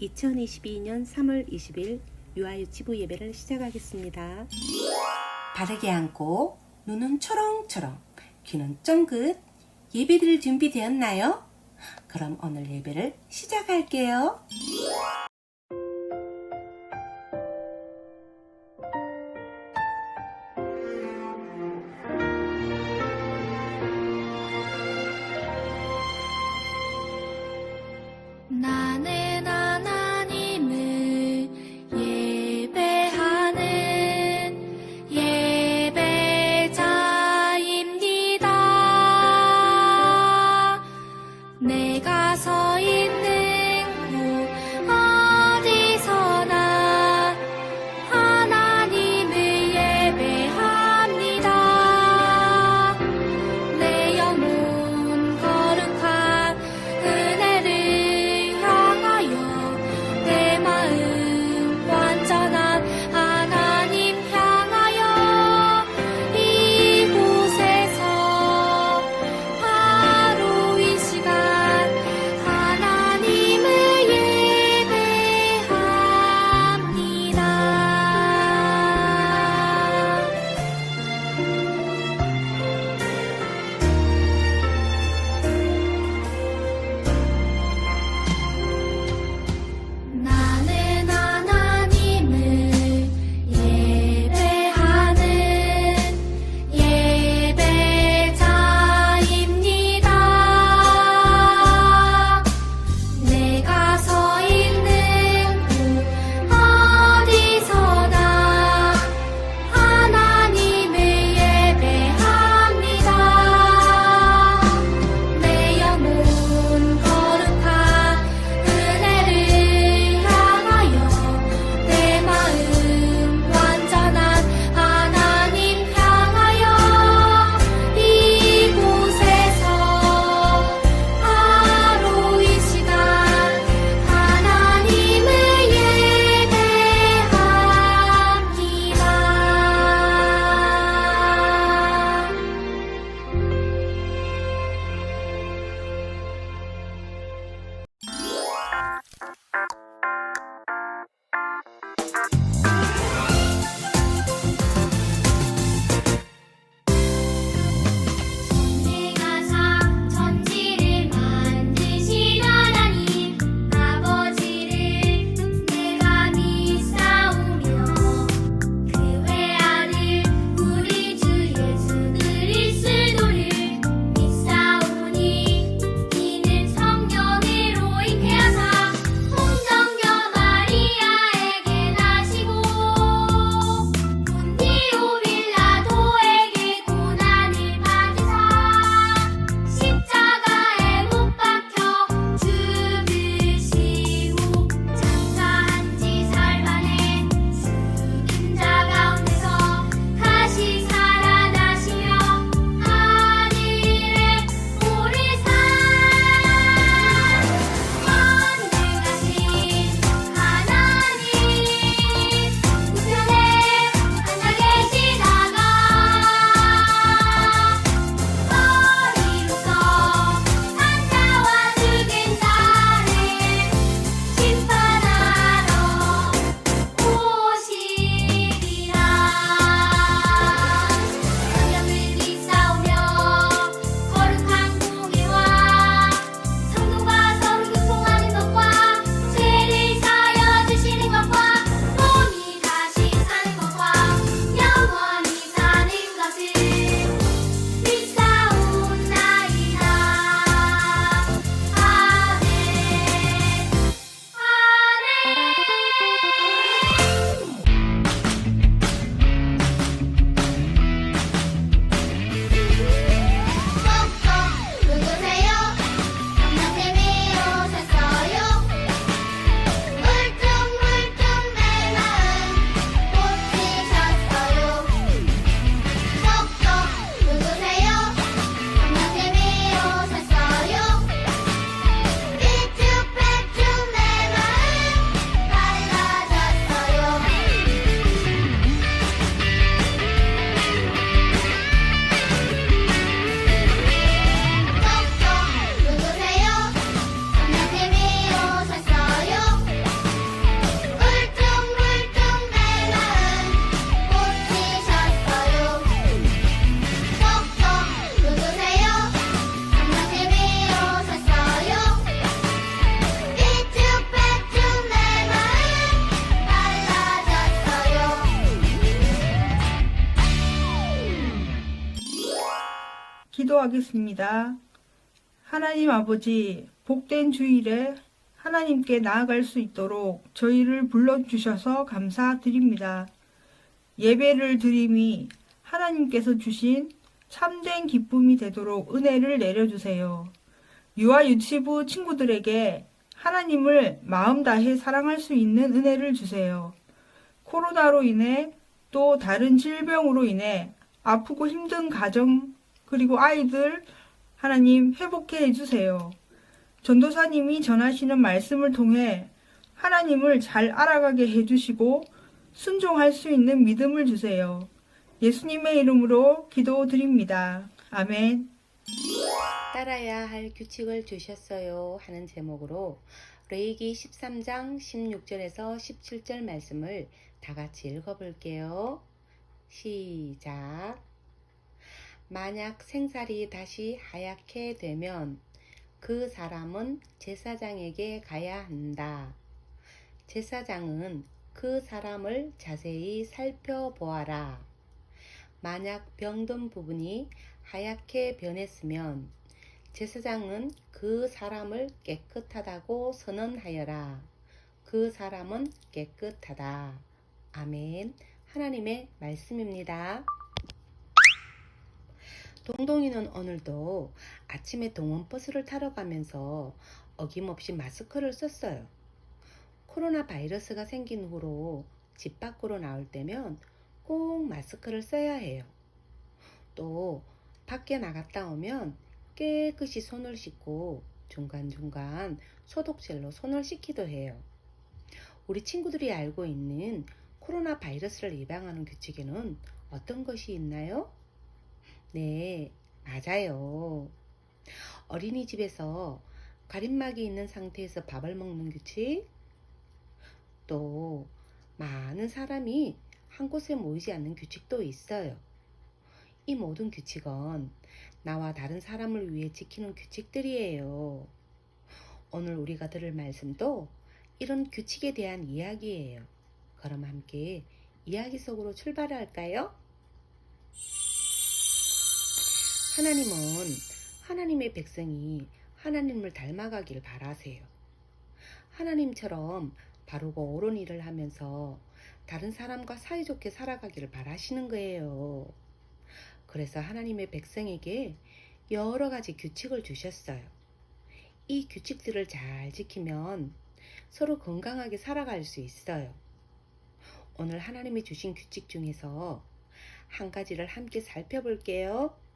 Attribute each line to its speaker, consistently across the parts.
Speaker 1: 2022년 3월 20일 유아 유치부 예배를 시작하겠습니다. 바르게 앉고 눈은 초롱초롱, 귀는 쫑긋. 예배드릴 준비되었나요? 그럼 오늘 예배를 시작할게요.
Speaker 2: 나
Speaker 3: 기도하겠습니다. 하나님 아버지, 복된 주일에 하나님께 나아갈 수 있도록 저희를 불러주셔서 감사드립니다. 예배를 드림이 하나님께서 주신 참된 기쁨이 되도록 은혜를 내려주세요. 유아 유치부 친구들에게 하나님을 마음 다해 사랑할 수 있는 은혜를 주세요. 코로나로 인해 또 다른 질병으로 인해 아프고 힘든 가정 그리고 아이들 하나님 회복해 해주세요. 전도사님이 전하시는 말씀을 통해 하나님을 잘 알아가게 해주시고 순종할 수 있는 믿음을 주세요. 예수님의 이름으로 기도드립니다. 아멘.
Speaker 1: 따라야 할 규칙을 주셨어요 하는 제목으로 레이기 13장 16절에서 17절 말씀을 다 같이 읽어볼게요. 시작. 만약 생살이 다시 하얗게 되면 그 사람은 제사장에게 가야 한다. 제사장은 그 사람을 자세히 살펴보아라. 만약 병든 부분이 하얗게 변했으면 제사장은 그 사람을 깨끗하다고 선언하여라. 그 사람은 깨끗하다. 아멘. 하나님의 말씀입니다. 동동이는 오늘도 아침에 동원버스를 타러 가면서 어김없이 마스크를 썼어요. 코로나 바이러스가 생긴 후로 집 밖으로 나올 때면 꼭 마스크를 써야 해요. 또 밖에 나갔다 오면 깨끗이 손을 씻고 중간중간 소독젤로 손을 씻기도 해요. 우리 친구들이 알고 있는 코로나 바이러스를 예방하는 규칙에는 어떤 것이 있나요? 네, 맞아요. 어린이집에서 가림막이 있는 상태에서 밥을 먹는 규칙, 또 많은 사람이 한 곳에 모이지 않는 규칙도 있어요. 이 모든 규칙은 나와 다른 사람을 위해 지키는 규칙들이에요. 오늘 우리가 들을 말씀도 이런 규칙에 대한 이야기예요. 그럼 함께 이야기 속으로 출발할까요? 하나님은 하나님의 백성이 하나님을 닮아가길 바라세요. 하나님처럼 바르고 옳은 일을 하면서 다른 사람과 사이좋게 살아가기를 바라시는 거예요. 그래서 하나님의 백성에게 여러 가지 규칙을 주셨어요. 이 규칙들을 잘 지키면 서로 건강하게 살아갈 수 있어요. 오늘 하나님이 주신 규칙 중에서 한 가지를 함께 살펴볼게요.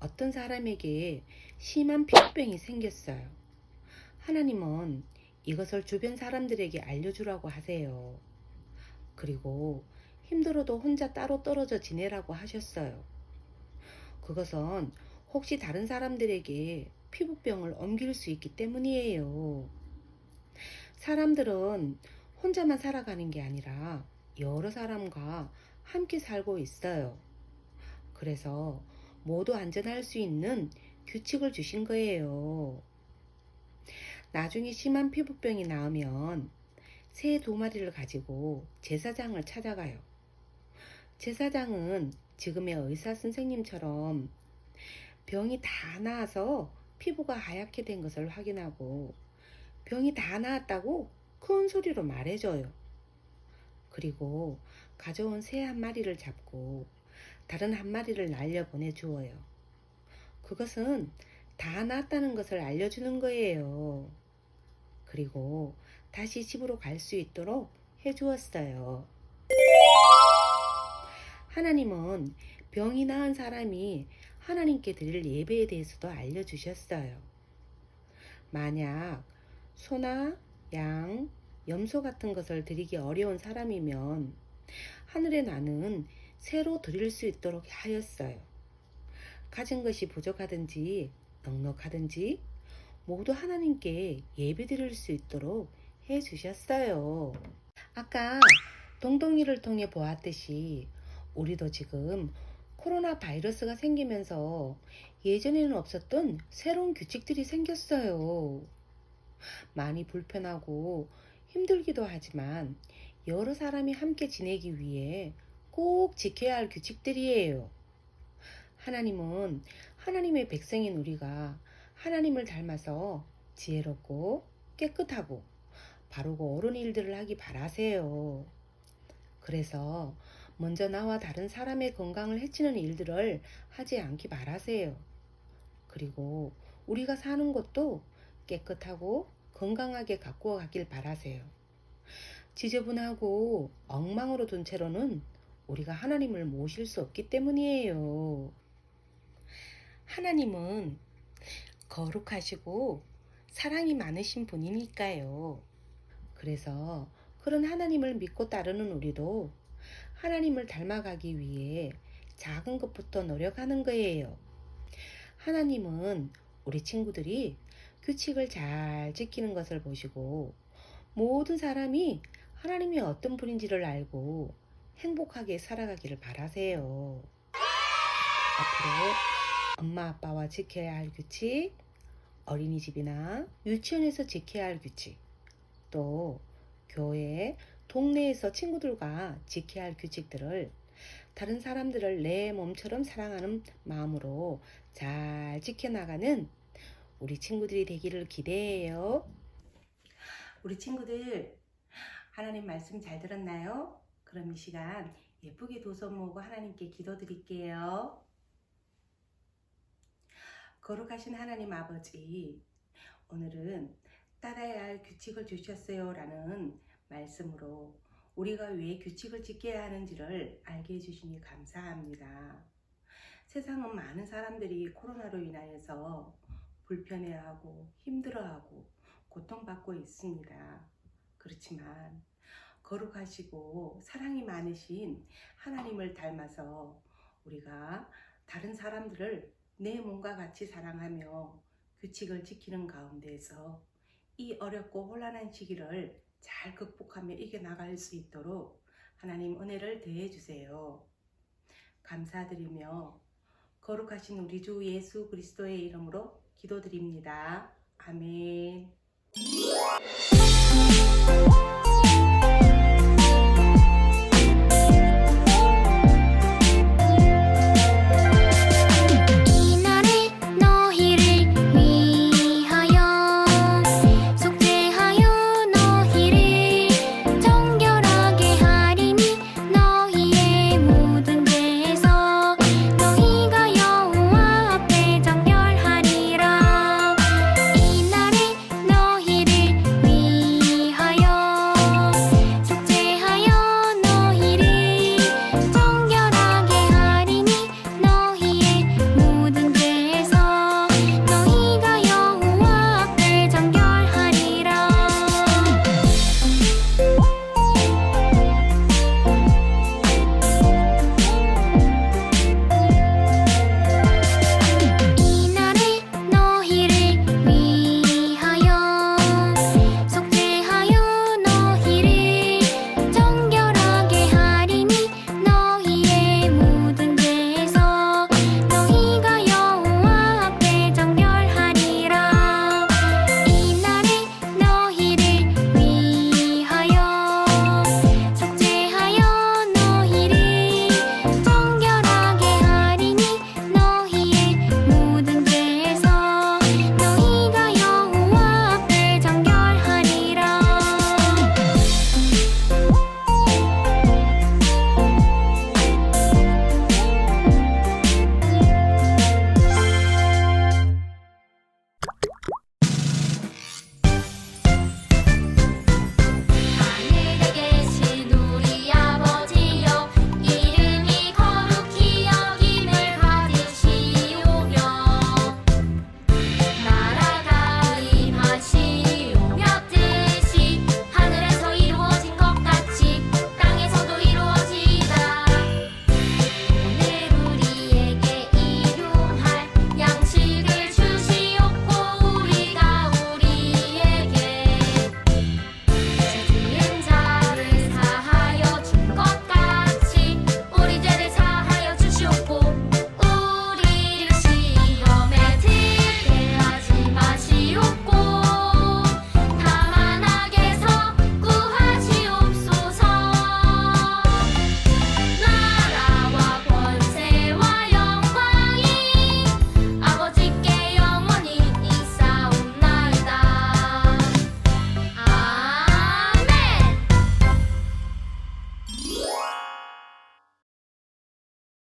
Speaker 1: 어떤 사람에게 심한 피부병이 생겼어요. 하나님은 이것을 주변 사람들에게 알려주라고 하세요. 그리고 힘들어도 혼자 따로 떨어져 지내라고 하셨어요. 그것은 혹시 다른 사람들에게 피부병을 옮길 수 있기 때문이에요. 사람들은 혼자만 살아가는 게 아니라 여러 사람과 함께 살고 있어요. 그래서 모두 안전할 수 있는 규칙을 주신 거예요. 나중에 심한 피부병이 나으면 새 두 마리를 가지고 제사장을 찾아가요. 제사장은 지금의 의사 선생님처럼 병이 다 나아서 피부가 하얗게 된 것을 확인하고 병이 다 나았다고 큰 소리로 말해줘요. 그리고 가져온 새 한 마리를 잡고 다른 한 마리를 날려 보내주어요. 그것은 다 나았다는 것을 알려주는 거예요. 그리고 다시 집으로 갈 수 있도록 해주었어요. 하나님은 병이 나은 사람이 하나님께 드릴 예배에 대해서도 알려주셨어요. 만약 소나 양, 염소 같은 것을 드리기 어려운 사람이면 하늘의 나는 새로 드릴 수 있도록 하였어요. 가진 것이 부족하든지 넉넉하든지 모두 하나님께 예배 드릴 수 있도록 해 주셨어요. 아까 동동이를 통해 보았듯이 우리도 지금 코로나 바이러스가 생기면서 예전에는 없었던 새로운 규칙들이 생겼어요. 많이 불편하고 힘들기도 하지만 여러 사람이 함께 지내기 위해 꼭 지켜야 할 규칙들이에요. 하나님은 하나님의 백성인 우리가 하나님을 닮아서 지혜롭고 깨끗하고 바르고 옳은 일들을 하기 바라세요. 그래서 먼저 나와 다른 사람의 건강을 해치는 일들을 하지 않기 바라세요. 그리고 우리가 사는 곳도 깨끗하고 건강하게 가꾸어 가길 바라세요. 지저분하고 엉망으로 둔 채로는 우리가 하나님을 모실 수 없기 때문이에요. 하나님은 거룩하시고 사랑이 많으신 분이니까요. 그래서 그런 하나님을 믿고 따르는 우리도 하나님을 닮아가기 위해 작은 것부터 노력하는 거예요. 하나님은 우리 친구들이 규칙을 잘 지키는 것을 보시고 모든 사람이 하나님이 어떤 분인지를 알고 행복하게 살아가기를 바라세요. 앞으로 엄마 아빠와 지켜야 할 규칙, 어린이집이나 유치원에서 지켜야 할 규칙, 또 교회, 동네에서 친구들과 지켜야 할 규칙들을 다른 사람들을 내 몸처럼 사랑하는 마음으로 잘 지켜나가는 우리 친구들이 되기를 기대해요. 우리 친구들, 하나님 말씀 잘 들었나요? 그럼 이 시간 예쁘게 두손 모으고 하나님께 기도 드릴게요. 거룩하신 하나님 아버지, 오늘은 따라야 할 규칙을 주셨어요 라는 말씀으로 우리가 왜 규칙을 지켜야 하는지를 알게 해주시니 감사합니다. 세상은 많은 사람들이 코로나로 인하여서 불편해하고 힘들어하고 고통받고 있습니다. 그렇지만 거룩하시고 사랑이 많으신 하나님을 닮아서 우리가 다른 사람들을 내 몸과 같이 사랑하며 규칙을 지키는 가운데에서 이 어렵고 혼란한 시기를 잘 극복하며 이겨나갈 수 있도록 하나님 은혜를 더해 주세요. 감사드리며 거룩하신 우리 주 예수 그리스도의 이름으로 기도드립니다. 아멘.